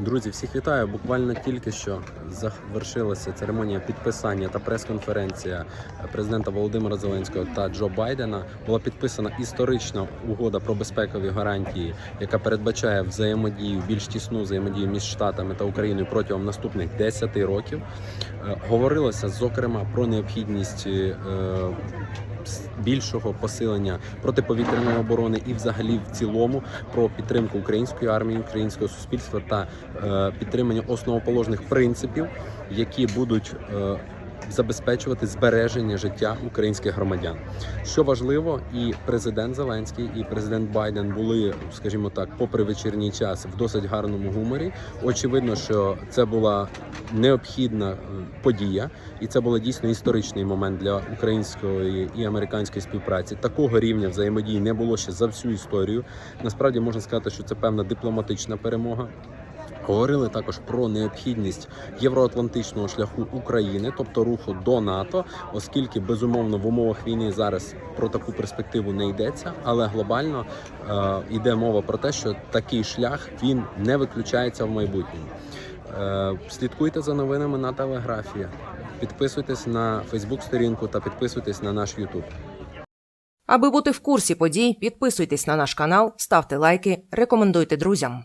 Друзі, всіх вітаю. Буквально тільки що завершилася церемонія підписання та прес-конференція президента Володимира Зеленського та Джо Байдена. Була підписана історична угода про безпекові гарантії, яка передбачає взаємодію, більш тісну взаємодію між штатами та Україною протягом наступних 10 років. Е, Говорилося зокрема про необхідність. Більшого посилення протиповітряної оборони і, взагалі, в цілому, про підтримку української армії, українського суспільства та е, підтримання основоположних принципів, які будуть е, забезпечувати збереження життя українських громадян. Що важливо, і президент Зеленський, і президент Байден були, скажімо так, попри вечірній час в досить гарному гуморі. Очевидно, що це була необхідна е, подія, і це був дійсно історичний момент для української і американської співпраці. Такого рівня взаємодії не було ще за всю історію. Насправді можна сказати, що це певна дипломатична перемога. Говорили також про необхідність євроатлантичного шляху України, тобто руху до НАТО, оскільки безумовно в умовах війни зараз про таку перспективу не йдеться, але глобально е, йде мова про те, що такий шлях він не виключається в майбутньому. Е, слідкуйте за новинами на телеграфії, підписуйтесь на Фейсбук-сторінку та підписуйтесь на наш Ютуб. Аби бути в курсі подій, підписуйтесь на наш канал, ставте лайки, рекомендуйте друзям.